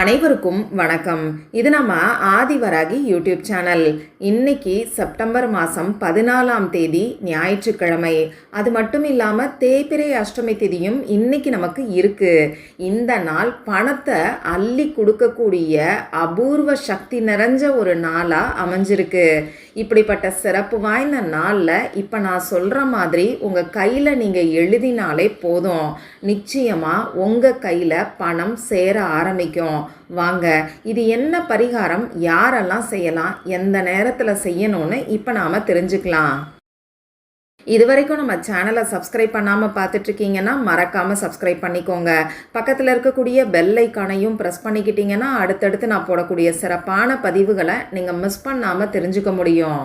அனைவருக்கும் வணக்கம். இது நம்ம ஆதிவராகி யூடியூப் சேனல். இன்னைக்கு செப்டம்பர் மாதம் பதினாலாம் தேதி ஞாயிற்றுக்கிழமை. அது மட்டும் இல்லாமல் தேய்பிரை அஷ்டமி தேதியும் இன்னைக்கு நமக்கு இருக்குது இந்த நாள் பணத்தை அள்ளி கொடுக்கக்கூடிய அபூர்வ சக்தி நிறைஞ்ச ஒரு நாளாக அமைஞ்சிருக்கு. இப்படிப்பட்ட சிறப்பு வாய்ந்த நாளில் இப்போ நான் சொல்கிற மாதிரி உங்கள் கையில் நீங்கள் எழுதினாலே போதும். நிச்சயமாக உங்கள் கையில் பணம் சேர ஆரம்பிக்கும். வாங்க இது என்ன பரிகாரம் யாரெல்லாம் செய்யலாம் எந்த நேரத்தில் செய்யணும்னு இப்போ நாம் தெரிஞ்சுக்கலாம். இது வரைக்கும் நம்ம சேனலை சப்ஸ்கிரைப் பண்ணாமல் பார்த்துட்ருக்கீங்கன்னா மறக்காமல் சப்ஸ்கிரைப் பண்ணிக்கோங்க. பக்கத்தில் இருக்கக்கூடிய பெல் ஐக்கானையும் ப்ரெஸ் பண்ணிக்கிட்டிங்கன்னா அடுத்தடுத்து நான் போடக்கூடிய சிறப்பான பதிவுகளை நீங்கள் மிஸ் பண்ணாமல் தெரிஞ்சுக்க முடியும்.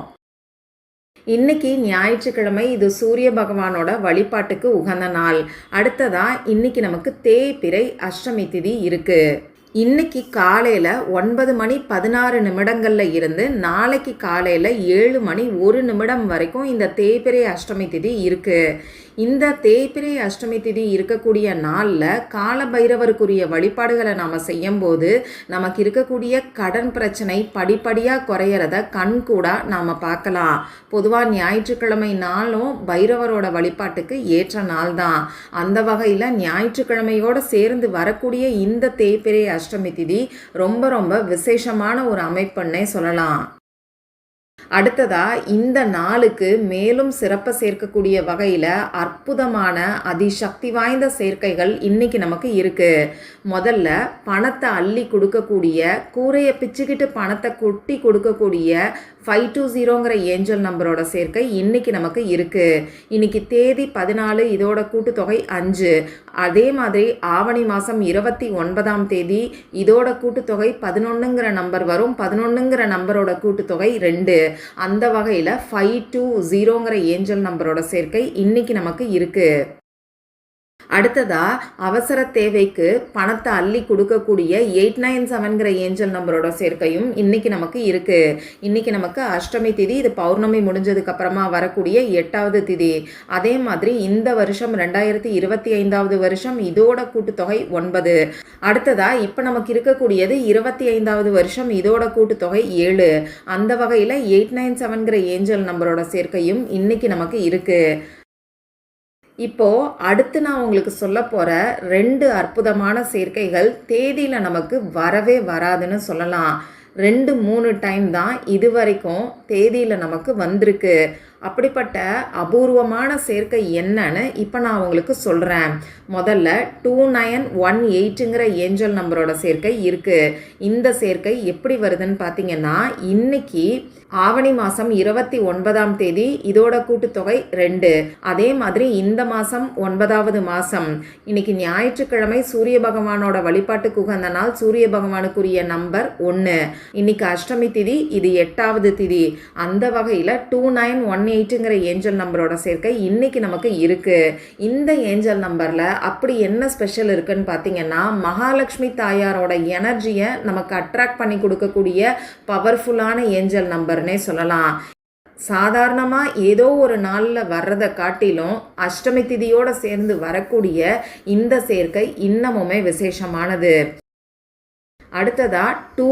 இன்னைக்கு ஞாயிற்றுக்கிழமை இது சூரிய பகவானோட வழிபாட்டுக்கு உகந்த நாள். அடுத்ததா இன்னைக்கு நமக்கு தேய்பிறை அஷ்டமி திதி இருக்கு. இன்னைக்கு காலையில் ஒன்பது மணி பதினாறு நிமிடங்களில் இருந்து நாளைக்கு காலையில் ஏழு மணி ஒரு நிமிடம் வரைக்கும் இந்த தேய்பிரை அஷ்டமி திதி இருக்குது இந்த தேய்பிரை அஷ்டமி திதி இருக்கக்கூடிய நாளில் கால பைரவருக்குரிய வழிபாடுகளை நாம் செய்யும்போது நமக்கு இருக்கக்கூடிய கடன் பிரச்சனை படிப்படியாக குறையிறத கண்கூடாக நாம் பார்க்கலாம். பொதுவாக ஞாயிற்றுக்கிழமை நாளும் பைரவரோட வழிபாட்டுக்கு ஏற்ற நாள் தான் அந்த வகையில் ஞாயிற்றுக்கிழமையோடு சேர்ந்து வரக்கூடிய இந்த தேய்பிரை அஷ்டமி திதி ரொம்ப ரொம்ப விசேஷமான ஒரு அமைப்புன்னே சொல்லலாம். அடுத்ததா இந்த நாளுக்கு மேலும் சிறப்பை சேர்க்கக்கூடிய வகையில் அற்புதமான அதிசக்தி வாய்ந்த சேர்க்கைகள் இன்னைக்கு நமக்கு இருக்கு. முதல்ல பணத்தை அள்ளி கொடுக்கக்கூடிய கூரையை பிச்சுக்கிட்டு பணத்தை கொட்டி கொடுக்கக்கூடிய ஃபைவ் டூ ஜீரோங்கிற ஏஞ்சல் நம்பரோட சேர்க்கை இன்றைக்கி நமக்கு இருக்குது இன்னைக்கு தேதி பதினாலு இதோட கூட்டுத்தொகை அஞ்சு. அதே மாதிரி ஆவணி மாதம் இருபத்தி ஒன்பதாம் தேதி இதோட கூட்டுத்தொகை பதினொன்றுங்கிற நம்பர் வரும். பதினொன்றுங்கிற நம்பரோட கூட்டுத்தொகை ரெண்டு. அந்த வகையில் ஃபைவ் டூ ஜீரோங்கிற ஏஞ்சல் நம்பரோட சேர்க்கை இன்றைக்கி நமக்கு இருக்குது அடுத்ததா அவசர தேவைக்கு பணத்தை அள்ளி கொடுக்கக்கூடிய எயிட் நைன் செவன்கிற ஏஞ்சல் நம்பரோட சேர்க்கையும் இன்னைக்கு நமக்கு இருக்கு. இன்னைக்கு நமக்கு அஷ்டமி திதி இது பௌர்ணமி முடிஞ்சதுக்கு அப்புறமா வரக்கூடிய எட்டாவது திதி. அதே மாதிரி இந்த வருஷம் ரெண்டாயிரத்தி இருபத்தி ஐந்தாவது வருஷம் இதோட கூட்டுத்தொகை ஒன்பது. அடுத்ததா இப்போ நமக்கு இருக்கக்கூடியது இருபத்தி ஐந்தாவது வருஷம் இதோட கூட்டுத்தொகை ஏழு. அந்த வகையில் எயிட் நைன் செவன்கிற ஏஞ்சல் நம்பரோட சேர்க்கையும் இன்னைக்கு நமக்கு இருக்குது இப்போது அடுத்து நான் உங்களுக்கு சொல்ல போகிற ரெண்டு அற்புதமான சேர்க்கைகள் தேதியில் நமக்கு வரவே வராதுன்னு சொல்லலாம். ரெண்டு மூணு டைம் தான் இது வரைக்கும் தேதியில் நமக்கு வந்திருக்கு. அப்படிப்பட்ட அபூர்வமான சேர்க்கை என்னன்னு இப்போ நான் உங்களுக்கு சொல்கிறேன் முதல்ல டூ நயன் ஒன் எயிட்டுங்கிற ஏஞ்சல் நம்பரோட சேர்க்கை இருக்குது இந்த சேர்க்கை எப்படி வருதுன்னு பார்த்தீங்கன்னா இன்னைக்கு ஆவணி மாதம் இருபத்தி ஒன்பதாம் தேதி இதோட கூட்டுத்தொகை ரெண்டு. அதே மாதிரி இந்த மாதம் ஒன்பதாவது மாதம் இன்னைக்கு ஞாயிற்றுக்கிழமை சூரிய பகவானோட வழிபாட்டுக்கு உகந்த நாள் சூரிய பகவானுக்குரிய நம்பர் ஒன்று இன்னைக்கு அஷ்டமி திதி இது எட்டாவது திதி. அந்த வகையில் டூ நைன் ஒன் எயிட்டுங்கிற ஏஞ்சல் நம்பரோட சேர்க்கை இன்னைக்கு நமக்கு இருக்கு. இந்த ஏஞ்சல் நம்பரில் அப்படி என்ன ஸ்பெஷல் இருக்குன்னு பார்த்தீங்கன்னா மகாலட்சுமி தாயாரோட எனர்ஜியை நமக்கு அட்ராக்ட் பண்ணி கொடுக்கக்கூடிய பவர்ஃபுல்லான ஏஞ்சல் நம்பர்னே சொல்லலாம். சாதாரணமாக ஏதோ ஒரு நாளில் வர்றதை காட்டிலும் அஷ்டமி திதியோடு சேர்ந்து வரக்கூடிய இந்த சேர்க்கை இன்னமுமே விசேஷமானது. அடுத்ததாக டூ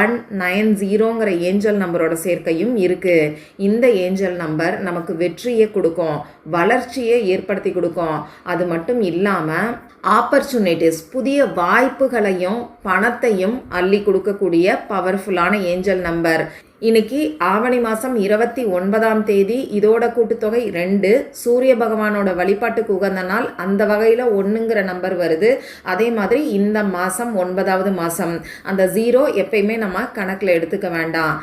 ஒன் நைன் ஜீரோங்கிற ஏஞ்சல் நம்பரோட சேர்க்கையும் இருக்குது இந்த ஏஞ்சல் நம்பர் நமக்கு வெற்றியை கொடுக்கும் வளர்ச்சியை ஏற்படுத்தி கொடுக்கும். அது மட்டும் இல்லாமல் ஆப்பர்ச்சுனிட்டிஸ் புதிய வாய்ப்புகளையும் பணத்தையும் அள்ளி கொடுக்கக்கூடிய பவர்ஃபுல்லான ஏஞ்சல் நம்பர். இன்னைக்கு ஆவணி மாதம் இருபத்தி ஒன்பதாம் தேதி இதோட கூட்டுத்தொகை ரெண்டு. சூரிய பகவானோட வழிபாட்டுக்கு உகந்த நாள். அந்த வகையில் ஒன்றுங்கிற நம்பர் வருது. அதே மாதிரி இந்த மாதம் ஒன்பதாவது மாதம் அந்த ஜீரோ எப்பயுமே நம்ம கணக்கில் எடுத்துக்க வேண்டாம்.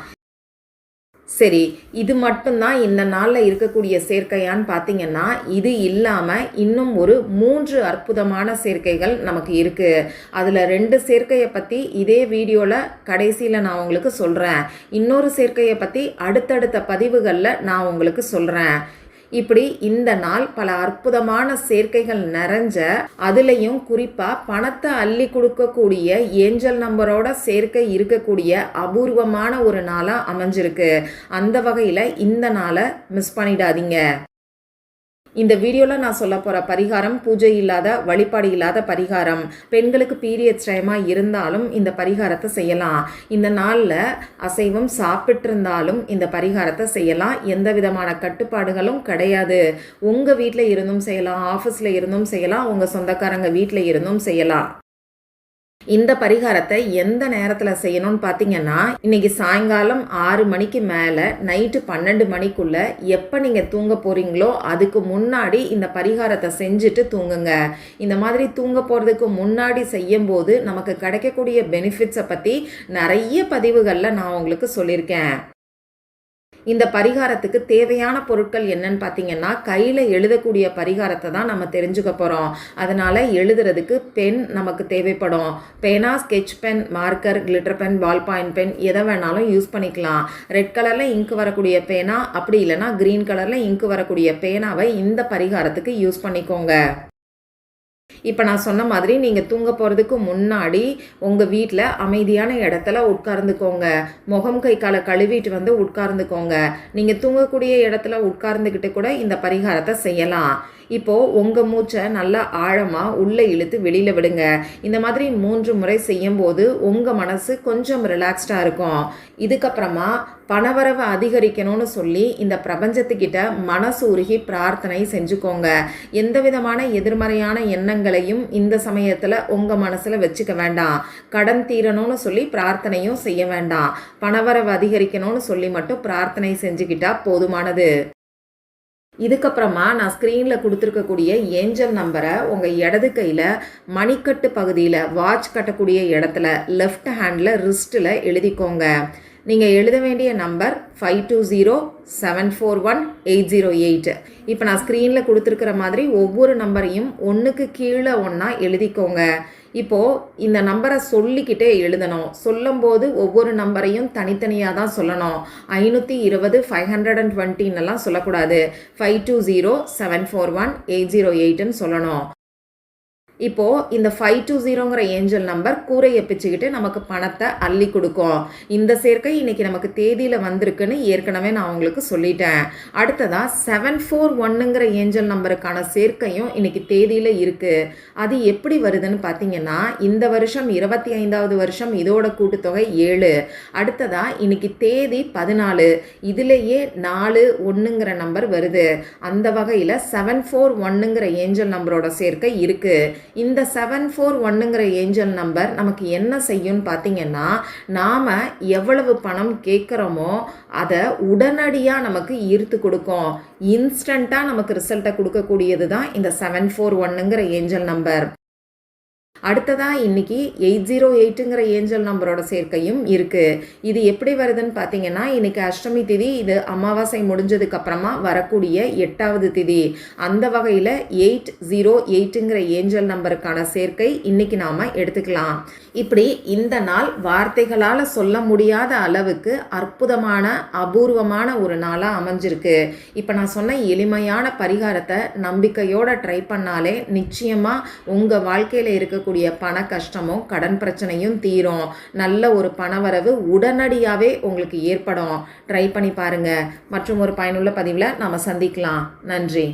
சரி இது மட்டும்தான் இந்த நாளில் இருக்கக்கூடிய சேர்க்கையான்னு பார்த்தீங்கன்னா இது இல்லாமல் இன்னும் ஒரு மூன்று அற்புதமான சேர்க்கைகள் நமக்கு இருக்குது அதில் ரெண்டு சேர்க்கையை பற்றி இதே வீடியோவில் கடைசியில் நான் உங்களுக்கு சொல்கிறேன் இன்னொரு சேர்க்கையை பற்றி அடுத்தடுத்த பதிவுகளில் நான் உங்களுக்கு சொல்கிறேன் இப்படி இந்த நாள் பல அற்புதமான சேர்க்கைகள் நிறைஞ்ச அதுலேயும் குறிப்பாக பணத்தை அள்ளி கொடுக்கக்கூடிய ஏஞ்சல் நம்பரோட சேர்க்கை இருக்கக்கூடிய அபூர்வமான ஒரு நாளாக அமைஞ்சிருக்கு. அந்த வகையில் இந்த நாளை மிஸ் பண்ணிடாதீங்க. இந்த வீடியோவில் நான் சொல்ல போகிற பரிகாரம் பூஜை இல்லாத வழிபாடு இல்லாத பரிகாரம். பெண்களுக்கு பீரியட்ஸ் டைமாக இருந்தாலும் இந்த பரிகாரத்தை செய்யலாம். இந்த நாளில் அசைவம் சாப்பிட்ருந்தாலும் இந்த பரிகாரத்தை செய்யலாம். எந்த விதமான கட்டுப்பாடுகளும் கிடையாது. உங்கள் வீட்டில் இருந்தும் செய்யலாம் ஆஃபீஸில் இருந்தும் செய்யலாம் உங்கள் சொந்தக்காரங்க வீட்டில் இருந்தும் செய்யலாம். இந்த பரிகாரத்தை எந்த நேரத்தில் செய்யணும்னு பார்த்தீங்கன்னா இன்னைக்கு சாயங்காலம் ஆறு மணிக்கு மேலே நைட்டு பன்னெண்டு மணிக்குள்ள எப்போ நீங்கள் தூங்க போகிறீங்களோ அதுக்கு முன்னாடி இந்த பரிகாரத்தை செஞ்சுட்டு தூங்குங்க. இந்த மாதிரி தூங்க போகிறதுக்கு முன்னாடி செய்யும்போது நமக்கு கிடைக்கக்கூடிய பெனிஃபிட்ஸை பற்றி நிறைய பதிவுகளில் நான் உங்களுக்கு சொல்லியிருக்கேன். இந்த பரிகாரத்துக்கு தேவையான பொருட்கள் என்னன்னு பார்த்தீங்கன்னா கையில் எழுதக்கூடிய பரிகாரத்தை தான் நம்ம தெரிஞ்சுக்க போகிறோம் அதனால் எழுதுறதுக்கு பென் நமக்கு தேவைப்படும். பேனா sketch pen marker glitter pen ball point pen எதை வேணாலும் யூஸ் பண்ணிக்கலாம். ரெட் கலரில் இங்கு வரக்கூடிய பேனா அப்படி இல்லைனா க்ரீன் கலரில் இங்கு வரக்கூடிய பேனாவை இந்த பரிகாரத்துக்கு யூஸ் பண்ணிக்கோங்க. இப்போ நான் சொன்ன மாதிரி நீங்கள் தூங்க போகிறதுக்கு முன்னாடி உங்கள் வீட்டில் அமைதியான இடத்துல உட்கார்ந்துக்கோங்க. முகம் கை காலை கழுவிட்டு வந்து உட்கார்ந்துக்கோங்க. நீங்கள் தூங்கக்கூடிய இடத்துல உட்கார்ந்துக்கிட்டு கூட இந்த பரிகாரத்தை செய்யலாம். இப்போது உங்கள் மூச்சை நல்லா ஆழமாக உள்ளே இழுத்து வெளியில் விடுங்க. இந்த மாதிரி மூன்று முறை செய்யும்போது உங்கள் மனசு கொஞ்சம் ரிலாக்ஸ்டாக இருக்கும். இதுக்கப்புறமா பணவரவை அதிகரிக்கணும்னு சொல்லி இந்த பிரபஞ்சத்துக்கிட்ட மனசு உருகி பிரார்த்தனை செஞ்சுக்கோங்க. எந்த விதமான எதிர்மறையான எண்ணங்களையும் இந்த சமயத்தில் உங்கள் மனசில் வச்சுக்க வேண்டாம். கடன் தீரணும்னு சொல்லி பிரார்த்தனையும் செய்ய வேண்டாம். பணவரவு அதிகரிக்கணும்னு சொல்லி மட்டும் பிரார்த்தனை செஞ்சுக்கிட்டா போதுமானது. இதுக்கப்புறமா நான் ஸ்க்ரீனில் கொடுத்துருக்கக்கூடிய ஏஞ்சல் நம்பரை உங்கள் இடது கையில் மணிக்கட்டு பகுதியில் வாட்ச் கட்டக்கூடிய இடத்துல லெஃப்ட் ஹேண்டில் ரிஸ்ட்டில் எழுதிக்கோங்க. நீங்கள் எழுத வேண்டிய number five two zero seven four one eight zero eight இப்போ நான் ஸ்க்ரீனில் கொடுத்துருக்குற மாதிரி ஒவ்வொரு நம்பரையும் ஒன்றுக்கு கீழே ஒன்றா எழுதிக்கோங்க. இப்போது இந்த நம்பரை சொல்லிக்கிட்டே எழுதணும். சொல்லும்போது ஒவ்வொரு நம்பரையும் தனித்தனியாக தான் சொல்லணும். ஐநூற்றி இருபது ஃபைவ் ஹண்ட்ரட் அண்ட் டுவெண்ட்டின்னெல்லாம் சொல்லக்கூடாது. Five two zero seven four one eight zero எயிட்டுன்னு சொல்லணும். இப்போது இந்த ஃபைவ் டூ ஜீரோங்கிற ஏஞ்சல் நம்பர் கூரையை பிச்சுக்கிட்டு நமக்கு பணத்தை அள்ளி கொடுக்கும். இந்த சேர்க்கை இன்றைக்கி நமக்கு தேதியில் வந்திருக்குன்னு ஏற்கனவே நான் உங்களுக்கு சொல்லிட்டேன். அடுத்ததாக செவன் ஃபோர் ஒன்னுங்கிற ஏஞ்சல் நம்பருக்கான சேர்க்கையும் இன்றைக்கி தேதியில் இருக்குது அது எப்படி வருதுன்னு பார்த்தீங்கன்னா இந்த வருஷம் இருபத்தி ஐந்தாவது வருஷம் இதோட கூட்டுத்தொகை ஏழு. அடுத்ததாக இன்றைக்கி தேதி பதினாலு. இதுலேயே நாலு ஒன்றுங்கிற நம்பர் வருது. அந்த வகையில் செவன் ஃபோர் ஒன்னுங்கிற ஏஞ்சல் நம்பரோட சேர்க்கை இருக்குது இந்த செவன் ஃபோர் ஒன்னுங்கிற ஏஞ்சல் நம்பர் நமக்கு என்ன செய்யும்னு பார்த்தீங்கன்னா நாம் எவ்வளவு பணம் கேட்குறோமோ அதை உடனடியாக நமக்கு ஈர்த்து கொடுக்கும். இன்ஸ்டண்ட்டாக நமக்கு ரிசல்ட்டை கொடுக்கக்கூடியது தான் இந்த செவன் ஃபோர் ஒன்னுங்கிற ஏஞ்சல் நம்பர் அடுத்ததாக இன்னைக்கு எயிட் ஜீரோ எயிட்டுங்கிற ஏஞ்சல் நம்பரோட சேர்க்கையும் இருக்குது இது எப்படி வருதுன்னு பார்த்தீங்கன்னா இன்னைக்கு அஷ்டமி திதி இது அமாவாசை முடிஞ்சதுக்கப்புறமா வரக்கூடிய எட்டாவது திதி. அந்த வகையில் எயிட் ஜீரோ எயிட்டுங்கிற ஏஞ்சல் நம்பருக்கான சேர்க்கை இன்னைக்கு நாம் எடுத்துக்கலாம். இப்படி இந்த நாள் வார்த்தைகளால் சொல்ல முடியாத அளவுக்கு அற்புதமான அபூர்வமான ஒரு நாளாக அமைஞ்சிருக்கு. இப்போ நான் சொன்ன எளிமையான பரிகாரத்தை நம்பிக்கையோடு ட்ரை பண்ணாலே நிச்சயமாக உங்கள் வாழ்க்கையில் இருக்க இருக்கக்கூடிய பண கஷ்டமும் கடன் பிரச்சனையும் தீரும். நல்ல ஒரு பணவரவு உடனடியாகவே உங்களுக்கு ஏற்படும். ட்ரை பண்ணி பாருங்கள் மற்றும் ஒரு பயனுள்ள பதிவில் நாம் சந்திக்கலாம். நன்றி.